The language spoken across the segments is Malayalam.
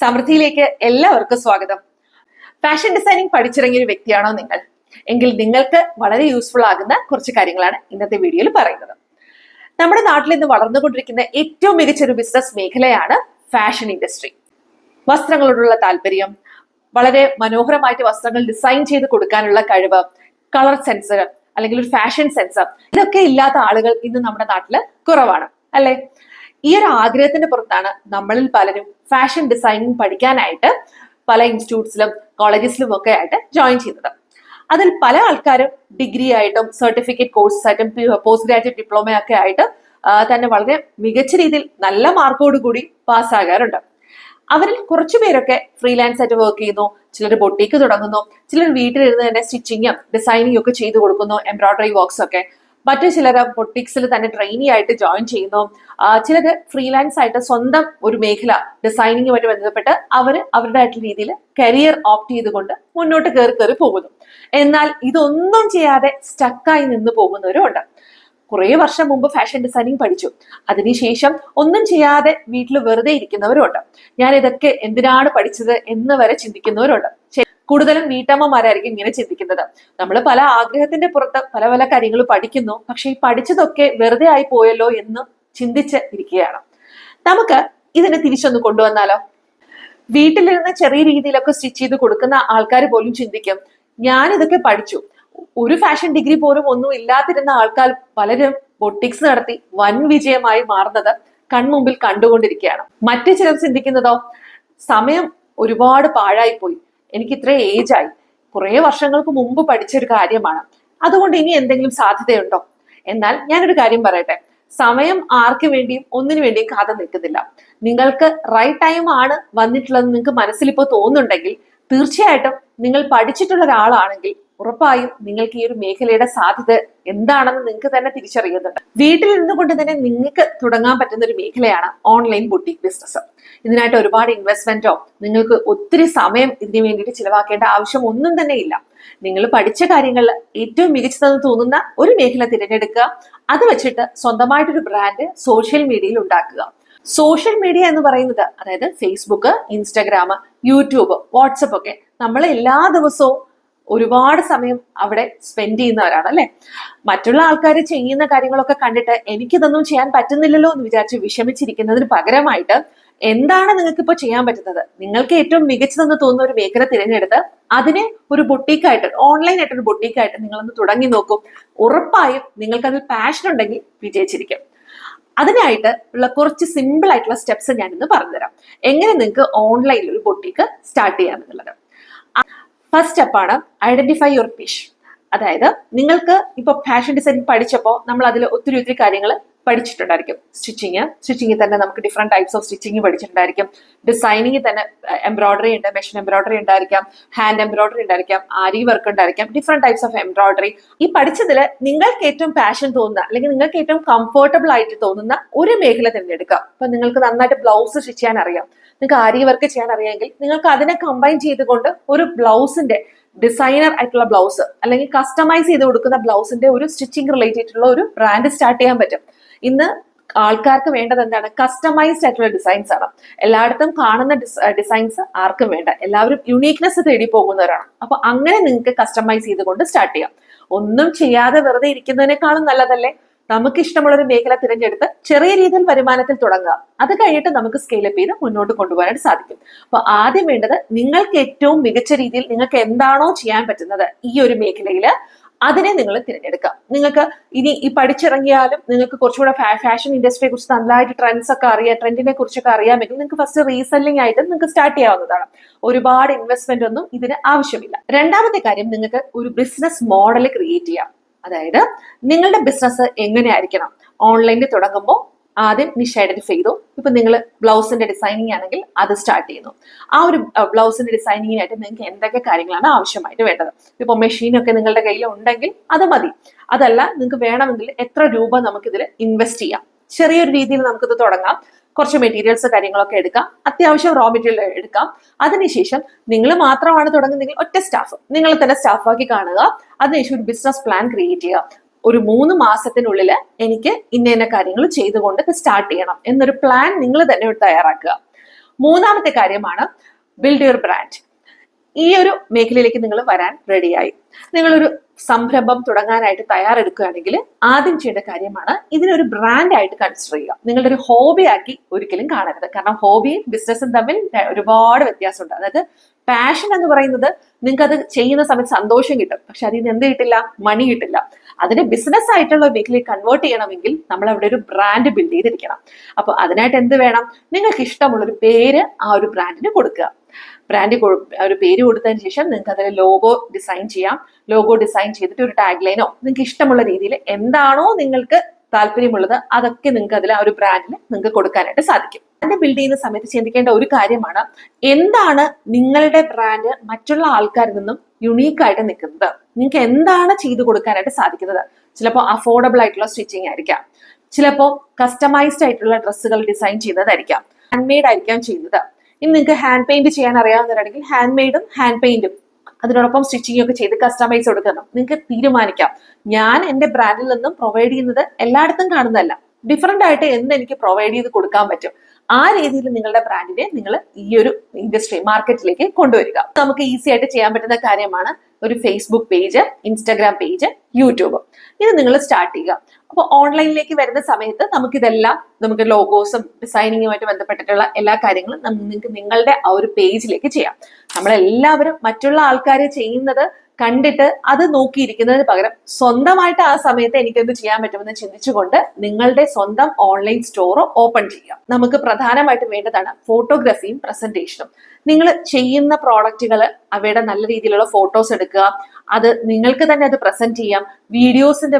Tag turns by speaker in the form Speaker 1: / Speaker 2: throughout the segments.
Speaker 1: സമൃദ്ധിയിലേക്ക് എല്ലാവർക്കും സ്വാഗതം. ഫാഷൻ ഡിസൈനിങ് പഠിച്ചിറങ്ങിയ ഒരു വ്യക്തിയാണോ നിങ്ങൾ? എങ്കിൽ നിങ്ങൾക്ക് വളരെ യൂസ്ഫുൾ ആകുന്ന കുറച്ച് കാര്യങ്ങളാണ് ഇന്നത്തെ വീഡിയോയിൽ പറയുന്നത്. നമ്മുടെ നാട്ടിൽ ഇന്ന് വളർന്നുകൊണ്ടിരിക്കുന്ന ഏറ്റവും മികച്ച ഒരു ബിസിനസ് മേഖലയാണ് ഫാഷൻ ഇൻഡസ്ട്രി വസ്ത്രങ്ങളോടുള്ള താല്പര്യം വളരെ മനോഹരമായിട്ട് വസ്ത്രങ്ങൾ ഡിസൈൻ ചെയ്ത് കൊടുക്കാനുള്ള കഴിവ് കളർ സെൻസ് അല്ലെങ്കിൽ ഒരു ഫാഷൻ സെൻസ് ഇതൊക്കെ ഇല്ലാത്ത ആളുകൾ ഇന്ന് നമ്മുടെ നാട്ടിൽ കുറവാണ് അല്ലെ? ഈ ഒരു ആഗ്രഹത്തിന്റെ പുറത്താണ് നമ്മളിൽ പലരും ഫാഷൻ ഡിസൈനിങ് പഠിക്കാനായിട്ട് പല ഇൻസ്റ്റിറ്റ്യൂട്ട്സിലും കോളേജസിലും ഒക്കെ ആയിട്ട് ജോയിൻ ചെയ്യുന്നത്. അതിൽ പല ആൾക്കാരും ഡിഗ്രി ആയിട്ടും സർട്ടിഫിക്കറ്റ് കോഴ്സസ് ആയിട്ടും പോസ്റ്റ് ഗ്രാജുവേറ്റ് ഡിപ്ലോമ ഒക്കെ ആയിട്ട് തന്നെ വളരെ മികച്ച രീതിയിൽ നല്ല മാർക്കോട് കൂടി പാസ്സാകാറുണ്ട് അവരിൽ കുറച്ചു പേരൊക്കെ ഫ്രീലാൻസ് ആയിട്ട് വർക്ക് ചെയ്യുന്നു ചിലർ ബൊട്ടീക്ക് തുടങ്ങുന്നു ചിലർ വീട്ടിലിരുന്ന് തന്നെ സ്റ്റിച്ചിങ്ങും ഡിസൈനിങ്ങും ഒക്കെ ചെയ്തു കൊടുക്കുന്നു എംബ്രോയിഡറി വർക്ക്സ് ഒക്കെ. മറ്റു ചിലർ പൊട്ടിക്സിൽ തന്നെ ട്രെയിനി ആയിട്ട് ജോയിൻ ചെയ്യുന്നു. ചിലർ ഫ്രീലാൻസ് ആയിട്ട് സ്വന്തം ഒരു മേഖല ഡിസൈനിങ്ങുമായിട്ട് ബന്ധപ്പെട്ട് അവർ അവരുടേതായിട്ടുള്ള രീതിയിൽ കരിയർ ഓപ്റ്റ് ചെയ്തുകൊണ്ട് മുന്നോട്ട് കയറി കയറി പോകുന്നു. എന്നാൽ ഇതൊന്നും ചെയ്യാതെ സ്റ്റക്കായി നിന്ന് പോകുന്നവരും ഉണ്ട്. കുറേ വർഷം മുമ്പ് ഫാഷൻ ഡിസൈനിങ് പഠിച്ചു. അതിനുശേഷം ഒന്നും ചെയ്യാതെ വീട്ടിൽ വെറുതെ ഇരിക്കുന്നവരുണ്ട് ഞാൻ ഇതൊക്കെ എന്തിനാണ് പഠിച്ചത് എന്ന് വരെ ചിന്തിക്കുന്നവരുണ്ട് കൂടുതലും വീട്ടമ്മമാരായിരിക്കും ഇങ്ങനെ ചിന്തിക്കുന്നത്. നമ്മൾ പല ആഗ്രഹത്തിന്റെ പുറത്ത് പല പല കാര്യങ്ങൾ പഠിക്കുന്നു. പക്ഷെ ഈ പഠിച്ചതൊക്കെ വെറുതെ ആയി പോയല്ലോ എന്ന് ചിന്തിച്ച് ഇരിക്കുകയാണ്. നമുക്ക് ഇതിനെ തിരിച്ചൊന്ന് കൊണ്ടുവന്നാലോ? വീട്ടിലിരുന്ന് ചെറിയ രീതിയിലൊക്കെ സ്റ്റിച്ച് ചെയ്ത് കൊടുക്കുന്ന ആൾക്കാർ പോലും ചിന്തിക്കും ഞാൻ ഇതൊക്കെ പഠിച്ചു. ഒരു ഫാഷൻ ഡിഗ്രി പോലും ഒന്നും ഇല്ലാതിരുന്ന ആൾക്കാർ പലരും ബൊട്ടിക്സ് നടത്തി വൻ വിജയമായി മാറുന്നത് കൺമുമ്പിൽ കണ്ടുകൊണ്ടിരിക്കുകയാണ്. മറ്റു ചിലർ ചിന്തിക്കുന്നതോ? സമയം ഒരുപാട് പാഴായി പോയി എനിക്ക് ഇത്ര ഏജ് ആയി കുറെ വർഷങ്ങൾക്ക് മുമ്പ് പഠിച്ച ഒരു കാര്യമാണ്. അതുകൊണ്ട് ഇനി എന്തെങ്കിലും സാധ്യതയുണ്ടോ? എന്നാൽ ഞാനൊരു കാര്യം പറയട്ടെ. സമയം ആർക്ക് വേണ്ടിയും ഒന്നിനു വേണ്ടിയും കാതെ നിൽക്കുന്നില്ല. നിങ്ങൾക്ക് റൈറ്റ് ടൈം ആണ് വന്നിട്ടുള്ളത് നിങ്ങൾക്ക് മനസ്സിൽ ഇപ്പോൾ തോന്നുന്നുണ്ടെങ്കിൽ തീർച്ചയായിട്ടും നിങ്ങൾ പഠിച്ചിട്ടുള്ള ഒരാളാണെങ്കിൽ ഉറപ്പായും നിങ്ങൾക്ക് ഈ ഒരു മേഖലയുടെ സാധ്യത എന്താണെന്ന് നിങ്ങൾക്ക് തന്നെ തിരിച്ചറിയുന്നുണ്ട്. വീട്ടിൽ നിന്നുകൊണ്ട് തന്നെ നിങ്ങൾക്ക് തുടങ്ങാൻ പറ്റുന്ന ഒരു മേഖലയാണ് ഓൺലൈൻ ബുട്ടീക് ബിസിനസ് ഇതിനായിട്ട് ഒരുപാട് ഇൻവെസ്റ്റ്മെന്റോ നിങ്ങൾക്ക് ഒത്തിരി സമയം ഇതിനു വേണ്ടിയിട്ട് ചിലവാക്കേണ്ട ആവശ്യം ഒന്നും തന്നെ ഇല്ല. നിങ്ങൾ പഠിച്ച കാര്യങ്ങളിൽ ഏറ്റവും മികച്ചതെന്ന് തോന്നുന്ന ഒരു മേഖല തിരഞ്ഞെടുക്കുക. അത് വെച്ചിട്ട് സ്വന്തമായിട്ടൊരു ബ്രാൻഡ് സോഷ്യൽ മീഡിയയിൽ ഉണ്ടാക്കുക. സോഷ്യൽ മീഡിയ എന്ന് പറയുന്നത് അതായത് ഫേസ്ബുക്ക് ഇൻസ്റ്റാഗ്രാം യൂട്യൂബ് വാട്സപ്പ് ഒക്കെ നമ്മൾ എല്ലാ ദിവസവും ഒരുപാട് സമയം അവിടെ സ്പെൻഡ് ചെയ്യുന്നവരാണ് അല്ലെ? മറ്റുള്ള ആൾക്കാർ ചെയ്യുന്ന കാര്യങ്ങളൊക്കെ കണ്ടിട്ട് എനിക്കിതൊന്നും ചെയ്യാൻ പറ്റുന്നില്ലല്ലോ എന്ന് വിചാരിച്ച് വിഷമിച്ചിരിക്കുന്നതിന് പകരമായിട്ട് എന്താണ് നിങ്ങൾക്ക് ഇപ്പോൾ ചെയ്യാൻ പറ്റുന്നത്? നിങ്ങൾക്ക് ഏറ്റവും മികച്ചതെന്ന് തോന്നുന്ന ഒരു മേഖല തിരഞ്ഞെടുത്ത് അതിനെ ഒരു ബൊട്ടീക്കായിട്ട് ഓൺലൈൻ ആയിട്ട് ഒരു ബൊട്ടീക്കായിട്ട് നിങ്ങളൊന്ന് തുടങ്ങി നോക്കും. ഉറപ്പായും നിങ്ങൾക്ക് അതിൽ പാഷൻ ഉണ്ടെങ്കിൽ വിജയിച്ചിരിക്കും. അതിനായിട്ട് ഉള്ള കുറച്ച് സിമ്പിൾ ആയിട്ടുള്ള സ്റ്റെപ്സ് ഞാൻ ഇന്ന് പറഞ്ഞുതരാം. എങ്ങനെ നിങ്ങൾക്ക് ഓൺലൈനിൽ ഒരു ബൊട്ടീക്ക് സ്റ്റാർട്ട് ചെയ്യാമെന്നുള്ളത് ഫസ്റ്റ് സ്റ്റെപ്പാണ് ഐഡന്റിഫൈ യുവർ പിഷ് അതായത് നിങ്ങൾക്ക് ഇപ്പൊ ഫാഷൻ ഡിസൈനിങ് പഠിച്ചപ്പോൾ നമ്മൾ അതിൽ ഒത്തിരി ഒത്തിരി കാര്യങ്ങൾ പഠിച്ചിട്ടുണ്ടായിരിക്കും. സ്റ്റിച്ചിങ് സ്റ്റിച്ചിങ്ങിൽ തന്നെ നമുക്ക് ഡിഫറെന്റ് ടൈപ്സ് ഓഫ് സ്റ്റിച്ചിങ് പഠിച്ചിട്ടുണ്ടായിരിക്കും. ഡിസൈനിങ്ങിൽ തന്നെ എംബ്രോയിഡറി ഉണ്ട് മെഷീൻ എംബ്രോയിഡറി ഉണ്ടായിരിക്കാം ഹാൻഡ് എംബ്രോയിഡറി ഉണ്ടായിരിക്കാം ആരി വർക്ക് ഉണ്ടായിരിക്കാം ഡിഫറെന്റ് ടൈപ്സ് ഓഫ് എംബ്രോയിഡറി ഈ പഠിച്ചതിൽ നിങ്ങൾക്ക് ഏറ്റവും പാഷൻ തോന്നുന്ന അല്ലെങ്കിൽ നിങ്ങൾക്ക് ഏറ്റവും കംഫർട്ടബിൾ ആയിട്ട് തോന്നുന്ന ഒരു മേഖല തിരഞ്ഞെടുക്കുക. അപ്പൊ നിങ്ങൾക്ക് നന്നായിട്ട് ബ്ലൗസ് സ്റ്റിച്ച് ചെയ്യാൻ അറിയാം. നിങ്ങൾക്ക് ആരി വർക്ക് ചെയ്യാൻ അറിയാമെങ്കിൽ നിങ്ങൾക്ക് അതിനെ കമ്പൈൻ ചെയ്തുകൊണ്ട് ഒരു ബ്ലൗസിന്റെ ഡിസൈനർ ആയിട്ടുള്ള ബ്ലൗസ് അല്ലെങ്കിൽ കസ്റ്റമൈസ് ചെയ്ത് കൊടുക്കുന്ന ബ്ലൗസിന്റെ ഒരു സ്റ്റിച്ചിങ് റിലേറ്റഡ് ഉള്ള ഒരു ബ്രാൻഡ് സ്റ്റാർട്ട് ചെയ്യാൻ പറ്റും. ഇന്ന് ആൾക്കാർക്ക് വേണ്ടത് എന്താണ്? കസ്റ്റമൈസ്ഡ് ആയിട്ടുള്ള ഡിസൈൻസ് ആണ്. എല്ലായിടത്തും കാണുന്ന ഡിസൈൻസ് ആർക്കും വേണ്ട. എല്ലാവരും യുണീക്നെസ് തേടി പോകുന്നവരാണ്. അപ്പൊ അങ്ങനെ നിങ്ങൾക്ക് കസ്റ്റമൈസ് ചെയ്തുകൊണ്ട് സ്റ്റാർട്ട് ചെയ്യാം. ഒന്നും ചെയ്യാതെ വെറുതെ ഇരിക്കുന്നതിനേക്കാളും നല്ലതല്ലേ? നമുക്ക് ഇഷ്ടമുള്ള ഒരു മേഖല തിരഞ്ഞെടുത്ത് ചെറിയ രീതിയിൽ വരുമാനത്തിൽ തുടങ്ങുക. അത് കഴിഞ്ഞിട്ട് നമുക്ക് സ്കെയിലപ്പ് ചെയ്ത് മുന്നോട്ട് കൊണ്ടുപോകാനായിട്ട് സാധിക്കും. അപ്പൊ ആദ്യം വേണ്ടത് നിങ്ങൾക്ക് ഏറ്റവും മികച്ച രീതിയിൽ നിങ്ങൾക്ക് എന്താണോ ചെയ്യാൻ പറ്റുന്നത് ഈ ഒരു മേഖലയിൽ അതിനെ നിങ്ങൾ തിരഞ്ഞെടുക്കാം നിങ്ങൾക്ക് ഇനി ഈ പഠിച്ചിറങ്ങിയാലും നിങ്ങൾക്ക് കുറച്ചുകൂടെ ഫാഷൻ ഇൻഡസ്ട്രിയെ കുറിച്ച് നന്നായിട്ട് ട്രെൻഡ്സ് ഒക്കെ അറിയാം ട്രെൻഡിനെ കുറിച്ചൊക്കെ അറിയാമെങ്കിൽ നിങ്ങൾക്ക് ഫസ്റ്റ് റീസെല്ലിംഗ് ആയിട്ട് നിങ്ങൾക്ക് സ്റ്റാർട്ട് ചെയ്യാവുന്നതാണ്. ഒരുപാട് ഇൻവെസ്റ്റ്മെന്റ് ഒന്നും ഇതിന് ആവശ്യമില്ല. രണ്ടാമത്തെ കാര്യം നിങ്ങൾക്ക് ഒരു ബിസിനസ് മോഡൽ ക്രിയേറ്റ് ചെയ്യാം. അതായത് നിങ്ങളുടെ ബിസിനസ് എങ്ങനെയായിരിക്കണം? ഓൺലൈനിൽ തുടങ്ങുമ്പോൾ ആദ്യം നിഷ ഐഡന്റിഫൈ ചെയ്തു. ഇപ്പൊ നിങ്ങൾ ബ്ലൗസിന്റെ ഡിസൈനിങ് ആണെങ്കിൽ അത് സ്റ്റാർട്ട് ചെയ്യുന്നു. ആ ഒരു ബ്ലൗസിന്റെ ഡിസൈനിങ്ങിനായിട്ട് നിങ്ങൾക്ക് എന്തൊക്കെ കാര്യങ്ങളാണ് ആവശ്യമായിട്ട് വേണ്ടത്? ഇപ്പൊ മെഷീനൊക്കെ നിങ്ങളുടെ കയ്യിൽ ഉണ്ടെങ്കിൽ അത് മതി. അതല്ല നിങ്ങൾക്ക് വേണമെങ്കിൽ എത്ര രൂപ നമുക്കിതിൽ ഇൻവെസ്റ്റ് ചെയ്യാം. ചെറിയൊരു രീതിയിൽ നമുക്കിത് തുടങ്ങാം. കുറച്ച് മെറ്റീരിയൽസ് കാര്യങ്ങളൊക്കെ എടുക്കാം. അത്യാവശ്യം റോ മെറ്റീരിയൽ എടുക്കാം. അതിനുശേഷം നിങ്ങൾ മാത്രമാണ് തുടങ്ങുന്നതെങ്കിൽ ഒറ്റ സ്റ്റാഫ് നിങ്ങൾ തന്നെ സ്റ്റാഫാക്കി കാണുക. അതിനുശേഷം ഒരു ബിസിനസ് പ്ലാൻ ക്രിയേറ്റ് ചെയ്യുക. ഒരു മൂന്ന് മാസത്തിനുള്ളിൽ എനിക്ക് ഇന്ന ഇന്ന കാര്യങ്ങൾ ചെയ്തുകൊണ്ട് സ്റ്റാർട്ട് ചെയ്യണം. എന്നൊരു പ്ലാൻ നിങ്ങൾ തന്നെ തയ്യാറാക്കുക. മൂന്നാമത്തെ കാര്യമാണ് ബിൽഡ് യുവർ ബ്രാൻഡ് ഈ ഒരു മേഖലയിലേക്ക് നിങ്ങൾ വരാൻ റെഡിയായി നിങ്ങളൊരു സംരംഭം തുടങ്ങാനായിട്ട് തയ്യാറെടുക്കുകയാണെങ്കിൽ ആദ്യം ചെയ്യേണ്ട കാര്യമാണ് ഇതിനൊരു ബ്രാൻഡ് ആയിട്ട് കൺസിഡർ ചെയ്യുക. നിങ്ങളുടെ ഒരു ഹോബി ആക്കി ഒരിക്കലും കാണരുത്. കാരണം ഹോബിയും ബിസിനസ്സും തമ്മിൽ ഒരുപാട് വ്യത്യാസമുണ്ട്. അതായത് പാഷൻ എന്ന് പറയുന്നത് നിങ്ങൾക്ക് അത് ചെയ്യുന്ന സമയത്ത് സന്തോഷം കിട്ടും. പക്ഷെ അതിൽ നിന്ന് എന്ത് കിട്ടില്ല? മണി കിട്ടില്ല. അതിനെ ബിസിനസ് ആയിട്ടുള്ള മേഖലയിൽ കൺവേർട്ട് ചെയ്യണമെങ്കിൽ നമ്മൾ അവിടെ ഒരു ബ്രാൻഡ് ബിൽഡ് ചെയ്തിരിക്കണം. അപ്പോൾ അതിനായിട്ട് എന്ത് വേണം? നിങ്ങൾക്ക് ഇഷ്ടമുള്ളൊരു പേര് ആ ഒരു ബ്രാൻഡിന് കൊടുക്കുക. ബ്രാൻഡ് ഒരു പേര് കൊടുത്തതിന് ശേഷം നിങ്ങൾക്ക് അതിൽ ലോഗോ ഡിസൈൻ ചെയ്യാം. ലോഗോ ഡിസൈൻ ചെയ്തിട്ട് ഒരു ടാഗ് ലൈനോ നിങ്ങൾക്ക് ഇഷ്ടമുള്ള രീതിയിൽ എന്താണോ നിങ്ങൾക്ക് താല്പര്യമുള്ളത് അതൊക്കെ നിങ്ങൾക്ക് അതിൽ ആ ഒരു ബ്രാൻഡിന് നിങ്ങൾക്ക് കൊടുക്കാനായിട്ട് സാധിക്കും. ബ്രാൻഡ് ബിൽഡ് ചെയ്യുന്ന സമയത്ത് ചിന്തിക്കേണ്ട ഒരു കാര്യമാണ് എന്താണ് നിങ്ങളുടെ ബ്രാൻഡ് മറ്റുള്ള ആൾക്കാരിൽ നിന്നും യുണീക്ക് ആയിട്ട് നിൽക്കുന്നത്? നിങ്ങൾക്ക് എന്താണ് ചെയ്തു കൊടുക്കാനായിട്ട് സാധിക്കുന്നത്? ചിലപ്പോൾ അഫോർഡബിൾ ആയിട്ടുള്ള സ്റ്റിച്ചിങ് ആയിരിക്കാം. ചിലപ്പോൾ കസ്റ്റമൈസ്ഡ് ആയിട്ടുള്ള ഡ്രസ്സുകൾ ഡിസൈൻ ചെയ്യുന്നതായിരിക്കാം. ഹാൻഡ് മെയ്ഡ് ആയിരിക്കാം ചെയ്യുന്നത്. ഇനി നിങ്ങൾക്ക് ഹാൻഡ് പെയിന്റ് ചെയ്യാൻ അറിയാവുന്നവരാണെങ്കിൽ ഹാൻഡ് മെയ്ഡും ഹാൻഡ് പെയിന്റും അതിനോടൊപ്പം സ്റ്റിച്ചിങ് ഒക്കെ ചെയ്ത് കസ്റ്റമൈസ് കൊടുക്കണം. നിങ്ങൾക്ക് തീരുമാനിക്കാം. ഞാൻ എന്റെ ബ്രാൻഡിൽ നിന്നും പ്രൊവൈഡ് ചെയ്യുന്നത് എല്ലായിടത്തും കാണുന്നതല്ല. ഡിഫറെന്റ് ആയിട്ട് എന്ത് എനിക്ക് പ്രൊവൈഡ് ചെയ്ത് കൊടുക്കാൻ പറ്റും. ആ രീതിയിൽ നിങ്ങളുടെ ബ്രാൻഡിനെ നിങ്ങൾ ഈ ഒരു ഇൻഡസ്ട്രി മാർക്കറ്റിലേക്ക് കൊണ്ടുവരിക. നമുക്ക് ഈസി ആയിട്ട് ചെയ്യാൻ പറ്റുന്ന കാര്യമാണ് ഒരു Facebook page Instagram page YouTube ഇത് നിങ്ങൾ സ്റ്റാർട്ട് ചെയ്യുക. അപ്പോൾ ഓൺലൈനിലേക്ക് വരുന്ന സമയത്ത് നമുക്കിതെല്ലാം നമുക്ക് ലോഗോസും ഡിസൈനിങ്ങുമായിട്ട് ബന്ധപ്പെട്ടിട്ടുള്ള എല്ലാ കാര്യങ്ങളും നിങ്ങൾക്ക് നിങ്ങളുടെ ആ ഒരു പേജിലേക്ക് ചെയ്യാം. നമ്മളെല്ലാവരും മറ്റുള്ള ആൾക്കാർ ചെയ്യുന്നത് കണ്ടിട്ട് അത് നോക്കിയിരിക്കുന്നതിന് പകരം സ്വന്തമായിട്ട് ആ സമയത്ത് എനിക്കെന്ത് ചെയ്യാൻ പറ്റുമെന്ന് ചിന്തിച്ചുകൊണ്ട് നിങ്ങളുടെ സ്വന്തം ഓൺലൈൻ സ്റ്റോർ ഓപ്പൺ ചെയ്യാം. നമുക്ക് പ്രധാനമായിട്ടും വേണ്ടതാണ് ഫോട്ടോഗ്രാഫിയും പ്രസന്റേഷനും നിങ്ങൾ ചെയ്യുന്ന പ്രോഡക്റ്റുകൾ അവയുടെ നല്ല രീതിയിലുള്ള ഫോട്ടോസ് എടുക്കുക. അത് നിങ്ങൾക്ക് തന്നെ അത് പ്രസന്റ് ചെയ്യാം. വീഡിയോസിന്റെ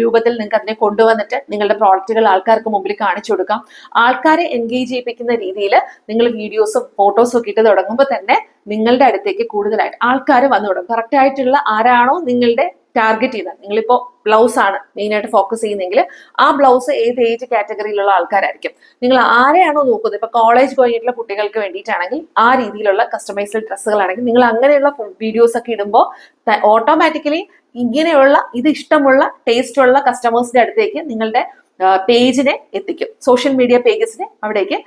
Speaker 1: രൂപത്തിൽ നിങ്ങൾക്ക് അതിനെ കൊണ്ടുവന്നിട്ട് നിങ്ങളുടെ പ്രോഡക്റ്റുകൾ ആൾക്കാർക്ക് മുമ്പിൽ കാണിച്ചു കൊടുക്കാം. ആൾക്കാരെ എൻഗേജ് ചെയ്യിപ്പിക്കുന്ന രീതിയിൽ നിങ്ങൾ വീഡിയോസും ഫോട്ടോസും ഒക്കെ ഇട്ട് തുടങ്ങുമ്പോൾ തന്നെ നിങ്ങളുടെ അടുത്തേക്ക് കൂടുതലായിട്ട് ആൾക്കാർ വന്നു തുടങ്ങും. കറക്റ്റ് ആയിട്ടുള്ള ആരാണോ നിങ്ങളുടെ ടാർഗറ്റ് ചെയ്താൽ നിങ്ങളിപ്പോൾ ബ്ലൗസ് ആണ് മെയിൻ ആയിട്ട് ഫോക്കസ് ചെയ്യുന്നെങ്കിൽ ആ ബ്ലൗസ് ഏത് ഏജ് കാറ്റഗറിയിലുള്ള ആൾക്കാരായിരിക്കും. നിങ്ങൾ ആരെയാണോ നോക്കുന്നത്? ഇപ്പൊ കോളേജ് പോയിട്ടുള്ള കുട്ടികൾക്ക് വേണ്ടിയിട്ടാണെങ്കിൽ ആ രീതിയിലുള്ള കസ്റ്റമൈസ്ഡ് ഡ്രസ്സുകളാണെങ്കിൽ നിങ്ങൾ അങ്ങനെയുള്ള വീഡിയോസ് ഒക്കെ ഇടുമ്പോൾ ഓട്ടോമാറ്റിക്കലി ഇങ്ങനെയുള്ള ഇത് ഇഷ്ടമുള്ള ടേസ്റ്റ് ഉള്ള കസ്റ്റമേഴ്സിന്റെ അടുത്തേക്ക് നിങ്ങളുടെ പേജിനെ എത്തിക്കും. സോഷ്യൽ മീഡിയ പേജസിനെ അവിടേക്ക്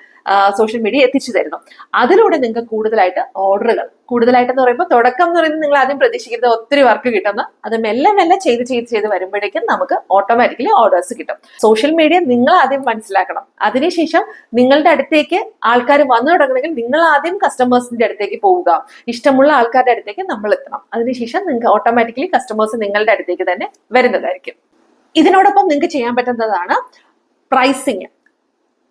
Speaker 1: സോഷ്യൽ മീഡിയ എത്തിച്ചു തരുന്നു. അതിലൂടെ നിങ്ങൾക്ക് കൂടുതലായിട്ട് ഓർഡറുകൾ കൂടുതലായിട്ട് എന്ന് പറയുമ്പോൾ തുടക്കം എന്ന് പറയുന്നത് നിങ്ങൾ ആദ്യം പ്രതീക്ഷിക്കുന്നത് ഒത്തിരി വർക്ക് കിട്ടുന്ന. അത് മെല്ലെ മെല്ലെ ചെയ്ത് ചെയ്ത് ചെയ്ത് വരുമ്പോഴേക്കും നമുക്ക് ഓട്ടോമാറ്റിക്കലി ഓർഡേഴ്സ് കിട്ടും. സോഷ്യൽ മീഡിയ നിങ്ങൾ ആദ്യം മനസ്സിലാക്കണം. അതിനുശേഷം നിങ്ങളുടെ അടുത്തേക്ക് ആൾക്കാർ വന്നു തുടങ്ങണമെങ്കിൽ നിങ്ങൾ ആദ്യം കസ്റ്റമേഴ്സിന്റെ അടുത്തേക്ക് പോവുക. ഇഷ്ടമുള്ള ആൾക്കാരുടെ അടുത്തേക്ക് നമ്മൾ എത്തണം. അതിനുശേഷം നിങ്ങൾക്ക് ഓട്ടോമാറ്റിക്കലി കസ്റ്റമേഴ്സ് നിങ്ങളുടെ അടുത്തേക്ക് തന്നെ വരുന്നതായിരിക്കും. ഇതിനോടൊപ്പം നിങ്ങൾക്ക് ചെയ്യാൻ പറ്റുന്നതാണ് പ്രൈസിങ്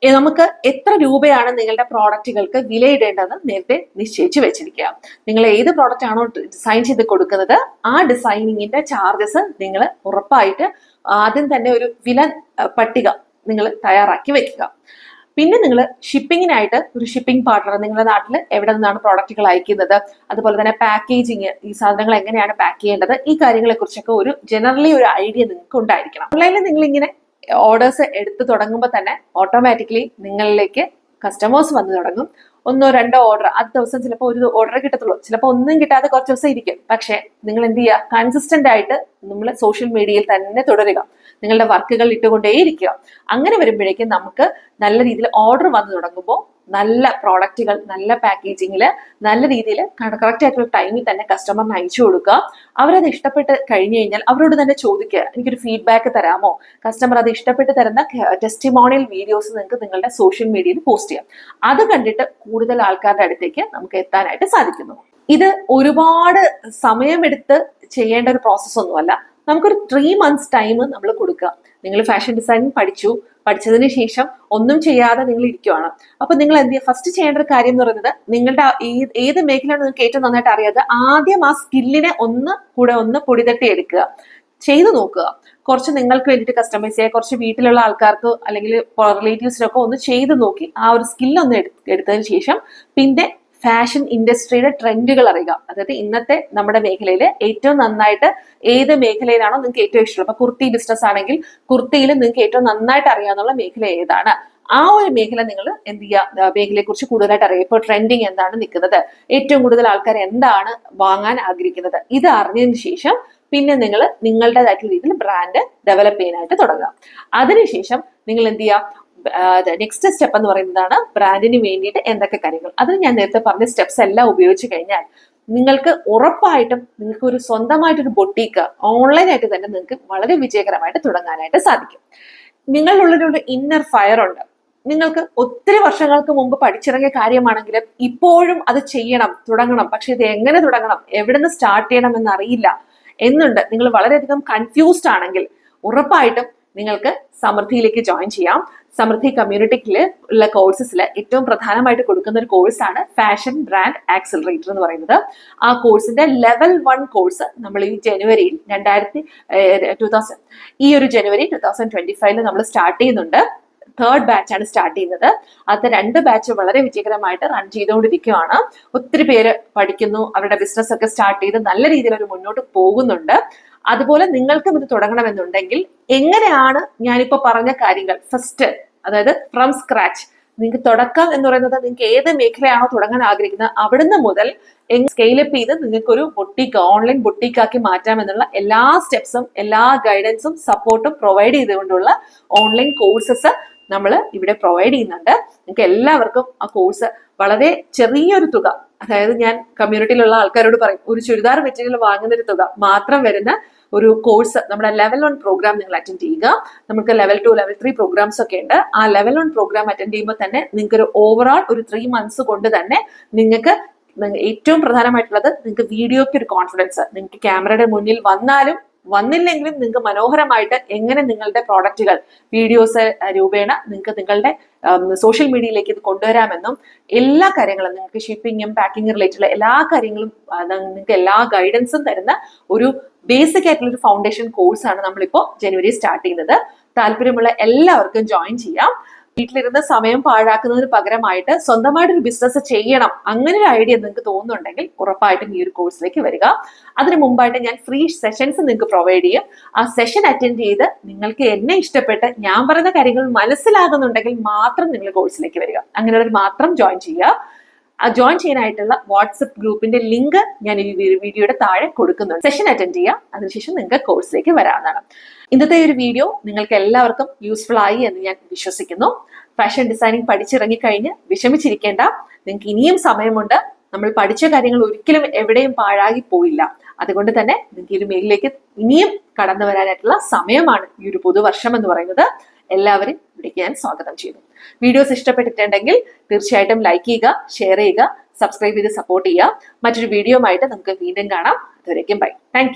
Speaker 1: നമുക്ക് എത്ര രൂപയാണ് നിങ്ങളുടെ പ്രോഡക്റ്റുകൾക്ക് വിലയിടേണ്ടതെന്ന് നേരത്തെ നിശ്ചയിച്ചു വെച്ചിരിക്കുക നിങ്ങൾ ഏത് പ്രോഡക്റ്റ് ആണോ ഡിസൈൻ ചെയ്ത് കൊടുക്കുന്നത് ആ ഡിസൈനിങ്ങിന്റെ ചാർജസ് നിങ്ങൾ ഉറപ്പായിട്ട് ആദ്യം തന്നെ ഒരു വില പട്ടിക നിങ്ങൾ തയ്യാറാക്കി വെക്കുക. പിന്നെ നിങ്ങൾ ഷിപ്പിങ്ങിനായിട്ട് ഒരു ഷിപ്പിംഗ് പാർട്ണർ നിങ്ങളുടെ നാട്ടിൽ എവിടെ നിന്നാണ് പ്രോഡക്റ്റുകൾ അയക്കുന്നത് അതുപോലെ തന്നെ പാക്കേജിങ് ഈ സാധനങ്ങൾ എങ്ങനെയാണ് പാക്ക് ചെയ്യേണ്ടത് ഈ കാര്യങ്ങളെക്കുറിച്ചൊക്കെ ഒരു ജനറലി ഒരു ഐഡിയ നിങ്ങൾക്ക് ഉണ്ടായിരിക്കണം. ഓൺലൈനിൽ നിങ്ങൾ ഇങ്ങനെ ഓർഡേഴ്സ് എടുത്തു തുടങ്ങുമ്പോൾ തന്നെ ഓട്ടോമാറ്റിക്കലി നിങ്ങളിലേക്ക് കസ്റ്റമേഴ്സ് വന്നു തുടങ്ങും. ഒന്നോ രണ്ടോ ഓർഡർ ആ ദിവസം ചിലപ്പോൾ ഒരു ഓർഡർ കിട്ടത്തുള്ളൂ. ചിലപ്പോൾ ഒന്നും കിട്ടാതെ കുറച്ച് ദിവസം ഇരിക്കും. പക്ഷേ നിങ്ങൾ എന്ത് ചെയ്യുക? കൺസിസ്റ്റന്റ് ആയിട്ട് നമ്മൾ സോഷ്യൽ മീഡിയയിൽ തന്നെ തുടരുക. നിങ്ങളുടെ വർക്കുകൾ ഇട്ടുകൊണ്ടേയിരിക്കുക. അങ്ങനെ വരുമ്പോഴേക്കും നമുക്ക് നല്ല രീതിയിൽ ഓർഡർ വന്നു തുടങ്ങുമ്പോൾ നല്ല പ്രോഡക്റ്റുകൾ നല്ല പാക്കേജിങ്ങിൽ നല്ല രീതിയിൽ കറക്റ്റ് ആയിട്ടുള്ള ടൈമിൽ തന്നെ കസ്റ്റമറിന് അയച്ചു കൊടുക്കുക. അവരത് ഇഷ്ടപ്പെട്ട് കഴിഞ്ഞു കഴിഞ്ഞാൽ അവരോട് തന്നെ ചോദിക്കുക എനിക്കൊരു ഫീഡ്ബാക്ക് തരാമോ? കസ്റ്റമർ അത് ഇഷ്ടപ്പെട്ട് തരുന്ന ടെസ്റ്റിമോണിയൽ വീഡിയോസ് നിങ്ങൾക്ക് നിങ്ങളുടെ സോഷ്യൽ മീഡിയയിൽ പോസ്റ്റ് ചെയ്യാം. അത് കണ്ടിട്ട് കൂടുതൽ ആൾക്കാരുടെ അടുത്തേക്ക് നമുക്ക് എത്താനായിട്ട് സാധിക്കുന്നു. ഇത് ഒരുപാട് സമയമെടുത്ത് ചെയ്യേണ്ട ഒരു പ്രോസസ്സ് ഒന്നുമല്ല. നമുക്കൊരു ത്രീ മന്ത്സ് ടൈം നമ്മൾ കൊടുക്കുക. നിങ്ങൾ ഫാഷൻ ഡിസൈനിങ് പഠിച്ചു. പഠിച്ചതിന് ശേഷം ഒന്നും ചെയ്യാതെ നിങ്ങൾ ഇരിക്കുവാണ്. അപ്പൊ നിങ്ങൾ എന്ത് ചെയ്യുക ഫസ്റ്റ് ചെയ്യേണ്ട ഒരു കാര്യം എന്ന് പറയുന്നത് നിങ്ങളുടെ ഏത് മേഖലയാണ് നിങ്ങൾക്ക് ഏറ്റവും നന്നായിട്ട് അറിയാതെ ആദ്യം ആ സ്കില്ലിനെ ഒന്ന് കൂടെ ഒന്ന് പൊടിതട്ടി എടുക്കുക. ചെയ്തു നോക്കുക. കുറച്ച് നിങ്ങൾക്ക് വേണ്ടിയിട്ട് കസ്റ്റമൈസ് ചെയ്യുക. കുറച്ച് വീട്ടിലുള്ള ആൾക്കാർക്ക് അല്ലെങ്കിൽ റിലേറ്റീവ്സിനൊക്കെ ഒന്ന് ചെയ്ത് നോക്കി ആ ഒരു സ്കില്ലൊന്ന് എടുത്തതിന് ശേഷം പിന്നെ ഫാഷൻ ഇൻഡസ്ട്രിയുടെ ട്രെൻഡുകൾ അറിയുക. അതായത് ഇന്നത്തെ നമ്മുടെ മേഖലയിൽ ഏറ്റവും നന്നായിട്ട് ഏത് മേഖലയിലാണോ നിങ്ങൾക്ക് ഏറ്റവും ഇഷ്ടം. അപ്പൊ കുർത്തി ബിസിനസ് ആണെങ്കിൽ കുർത്തിയിൽ നിങ്ങൾക്ക് ഏറ്റവും നന്നായിട്ട് അറിയാവുന്ന മേഖല ഏതാണ്? ആ ഒരു മേഖല നിങ്ങൾ എന്ത് ചെയ്യുക? മേഖലയെ കുറിച്ച് കൂടുതലായിട്ട് അറിയുക. ഇപ്പോൾ ട്രെൻഡിങ് എന്താണ് നിൽക്കുന്നത്? ഏറ്റവും കൂടുതൽ ആൾക്കാർ എന്താണ് വാങ്ങാൻ ആഗ്രഹിക്കുന്നത്? ഇത് അറിഞ്ഞതിന് ശേഷം പിന്നെ നിങ്ങൾ നിങ്ങളുടേതായിട്ടുള്ള രീതിയിൽ ബ്രാൻഡ് ഡെവലപ്പ് ചെയ്യാനായിട്ട് തുടങ്ങുക. അതിനുശേഷം നിങ്ങൾ എന്ത് ചെയ്യുക? നെക്സ്റ്റ് സ്റ്റെപ്പ് എന്ന് പറയുന്നതാണ് ബ്രാൻഡിന് വേണ്ടിയിട്ട് എന്തൊക്കെ കാര്യങ്ങൾ. അത് ഞാൻ നേരത്തെ പറഞ്ഞ സ്റ്റെപ്സ് എല്ലാം ഉപയോഗിച്ച് കഴിഞ്ഞാൽ നിങ്ങൾക്ക് ഉറപ്പായിട്ടും നിങ്ങൾക്ക് ഒരു സ്വന്തമായിട്ടൊരു ബൊട്ടീക്ക് ഓൺലൈനായിട്ട് തന്നെ നിങ്ങൾക്ക് വളരെ വിജയകരമായിട്ട് തുടങ്ങാനായിട്ട് സാധിക്കും. നിങ്ങളുള്ളൊരു ഇന്നർ ഫയർ ഉണ്ട്. നിങ്ങൾക്ക് ഒത്തിരി വർഷങ്ങൾക്ക് മുമ്പ് പഠിച്ചിറങ്ങിയ കാര്യമാണെങ്കിലും ഇപ്പോഴും അത് ചെയ്യണം തുടങ്ങണം. പക്ഷെ ഇത് എങ്ങനെ തുടങ്ങണം എവിടെ നിന്ന് സ്റ്റാർട്ട് ചെയ്യണം എന്നറിയില്ല. എന്നുണ്ട്. നിങ്ങൾ വളരെയധികം കൺഫ്യൂസ്ഡ് ആണെങ്കിൽ ഉറപ്പായിട്ടും നിങ്ങൾക്ക് സമൃദ്ധിയിലേക്ക് ജോയിൻ ചെയ്യാം. സമൃദ്ധി കമ്മ്യൂണിറ്റിയിൽ ഉള്ള കോഴ്സസിൽ ഏറ്റവും പ്രധാനമായിട്ട് കൊടുക്കുന്ന ഒരു കോഴ്സാണ് ഫാഷൻ ബ്രാൻഡ് ആക്സിലറേറ്റർ എന്ന് പറയുന്നത്. ആ കോഴ്സിന്റെ ലെവൽ വൺ കോഴ്സ് നമ്മൾ ഈ ജനുവരിയിൽ രണ്ടായിരത്തി ടൂ തൗസൻഡ് ഈ ഒരു ജനുവരി ടൂ തൗസൻഡ് ട്വന്റി ഫൈവിൽ നമ്മൾ സ്റ്റാർട്ട് ചെയ്യുന്നുണ്ട്. തേർഡ് ബാച്ച് ആണ് സ്റ്റാർട്ട് ചെയ്യുന്നത്. അത് രണ്ട് ബാച്ച് വളരെ വിജയകരമായിട്ട് റൺ ചെയ്തുകൊണ്ടിരിക്കുകയാണ് ഒത്തിരി പേര് പഠിക്കുന്നു അവരുടെ ബിസിനസ് ഒക്കെ സ്റ്റാർട്ട് ചെയ്ത് നല്ല രീതിയിൽ അവർ മുന്നോട്ട് പോകുന്നുണ്ട്. അതുപോലെ നിങ്ങൾക്കും ഇത് തുടങ്ങണമെന്നുണ്ടെങ്കിൽ എങ്ങനെയാണ് ഞാനിപ്പോ പറഞ്ഞ കാര്യങ്ങൾ? ഫസ്റ്റ് അതായത് ഫ്രം സ്ക്രാച്ച് നിങ്ങൾക്ക് തുടക്കം എന്ന് പറയുന്നത് നിങ്ങൾക്ക് ഏത് മേഖലയാണോ തുടങ്ങാൻ ആഗ്രഹിക്കുന്നത് അവിടുന്ന് മുതൽ സ്കെയിലപ്പ് ചെയ്ത് നിങ്ങൾക്ക് ഒരു ബൊട്ടീക്ക് ഓൺലൈൻ ബൊട്ടിക്കാക്കി മാറ്റാം എന്നുള്ള എല്ലാ സ്റ്റെപ്സും എല്ലാ ഗൈഡൻസും സപ്പോർട്ടും പ്രൊവൈഡ് ചെയ്തുകൊണ്ടുള്ള ഓൺലൈൻ കോഴ്സസ് നമ്മൾ ഇവിടെ പ്രൊവൈഡ് ചെയ്യുന്നുണ്ട്. നിങ്ങൾക്ക് എല്ലാവർക്കും ആ കോഴ്സ് വളരെ ചെറിയൊരു തുക അതായത് ഞാൻ കമ്മ്യൂണിറ്റിയിലുള്ള ആൾക്കാരോട് പറയും ഒരു ചുരിദാർ മെറ്റീരിയൽ വാങ്ങുന്നൊരു തുക മാത്രം വരുന്ന ഒരു കോഴ്സ് നമ്മുടെ ലെവൽ വൺ പ്രോഗ്രാം നിങ്ങൾ അറ്റൻഡ് ചെയ്യുക. നമുക്ക് level two level three programs ഒക്കെ ഉണ്ട്. ആ ലെവൽ വൺ പ്രോഗ്രാം അറ്റൻഡ് ചെയ്യുമ്പോൾ തന്നെ നിങ്ങൾക്ക് ഒരു ഓവറോൾ ഒരു ത്രീ മന്ത്സ് കൊണ്ട് തന്നെ നിങ്ങൾക്ക് ഏറ്റവും പ്രധാനമായിട്ടുള്ളത് നിങ്ങൾക്ക് വീഡിയോയ്ക്ക് ഒരു കോൺഫിഡൻസ് നിങ്ങൾക്ക് ക്യാമറയുടെ മുന്നിൽ വന്നാലും വന്നില്ലെങ്കിലും നിങ്ങൾക്ക് മനോഹരമായിട്ട് എങ്ങനെ നിങ്ങളുടെ പ്രോഡക്റ്റുകൾ വീഡിയോസ് രൂപേണ നിങ്ങൾക്ക് നിങ്ങളുടെ സോഷ്യൽ മീഡിയയിലേക്ക് ഇത് കൊണ്ടുവരാമെന്നും എല്ലാ കാര്യങ്ങളും നിങ്ങൾക്ക് ഷിപ്പിങ്ങും പാക്കിങ്ങും റിലേറ്റഡ് എല്ലാ കാര്യങ്ങളും നിങ്ങൾക്ക് എല്ലാ ഗൈഡൻസും തരുന്ന ഒരു ബേസിക് ആയിട്ടുള്ള ഒരു ഫൗണ്ടേഷൻ കോഴ്സാണ് നമ്മളിപ്പോൾ ജനുവരി സ്റ്റാർട്ട് ചെയ്യുന്നത്. താല്പര്യമുള്ള എല്ലാവർക്കും ജോയിൻ ചെയ്യാം. വീട്ടിലിരുന്ന് സമയം പാഴാക്കുന്നതിന് പകരമായിട്ട് സ്വന്തമായിട്ട് ഒരു ബിസിനസ് ചെയ്യണം. അങ്ങനെ ഒരു ഐഡിയ നിങ്ങൾക്ക് തോന്നുന്നുണ്ടെങ്കിൽ ഉറപ്പായിട്ടും ഈ ഒരു കോഴ്സിലേക്ക് വരിക. അതിന് മുമ്പായിട്ട് ഞാൻ ഫ്രീ സെഷൻസ് നിങ്ങൾക്ക് പ്രൊവൈഡ് ചെയ്യും. ആ സെഷൻ അറ്റൻഡ് ചെയ്ത് നിങ്ങൾക്ക് എന്നെ ഇഷ്ടപ്പെട്ട് ഞാൻ പറയുന്ന കാര്യങ്ങൾ മനസ്സിലാകുന്നുണ്ടെങ്കിൽ മാത്രം നിങ്ങൾ കോഴ്സിലേക്ക് വരിക. അങ്ങനെയുള്ളവർ മാത്രം ജോയിൻ ചെയ്യുക. ജോയിൻ ചെയ്യാനായിട്ടുള്ള വാട്സപ്പ് ഗ്രൂപ്പിന്റെ ലിങ്ക് ഞാൻ ഈ വീഡിയോയുടെ താഴെ കൊടുക്കുന്നുണ്ട്. സെഷൻ അറ്റൻഡ് ചെയ്യുക. അതിനുശേഷം നിങ്ങൾക്ക് കോഴ്സിലേക്ക് വരാവുന്നതാണ്. ഇന്നത്തെ ഒരു വീഡിയോ നിങ്ങൾക്ക് എല്ലാവർക്കും യൂസ്ഫുൾ ആയി എന്ന് ഞാൻ വിശ്വസിക്കുന്നു. ഫാഷൻ ഡിസൈനിങ് പഠിച്ചിറങ്ങിക്കഴിഞ്ഞ് വിഷമിച്ചിരിക്കേണ്ട. നിങ്ങൾക്ക് ഇനിയും സമയമുണ്ട്. നമ്മൾ പഠിച്ച കാര്യങ്ങൾ ഒരിക്കലും എവിടെയും പാഴാകി പോയില്ല. അതുകൊണ്ട് തന്നെ നിങ്ങൾക്ക് ഈ ഒരു മേഖലയിലേക്ക് ഇനിയും കടന്നു വരാനായിട്ടുള്ള സമയമാണ് ഈ ഒരു പുതുവർഷം എന്ന് പറയുന്നത്. എല്ലാവരും ഇവിടേക്ക് ഞാൻ സ്വാഗതം ചെയ്യുന്നു. വീഡിയോസ് ഇഷ്ടപ്പെട്ടിട്ടുണ്ടെങ്കിൽ തീർച്ചയായിട്ടും ലൈക്ക് ചെയ്യുക ഷെയർ ചെയ്യുക സബ്സ്ക്രൈബ് ചെയ്ത് സപ്പോർട്ട് ചെയ്യുക. മറ്റൊരു വീഡിയോ ആയിട്ട് നമുക്ക് വീണ്ടും കാണാം. അതുവരേക്കും ബൈ താങ്ക്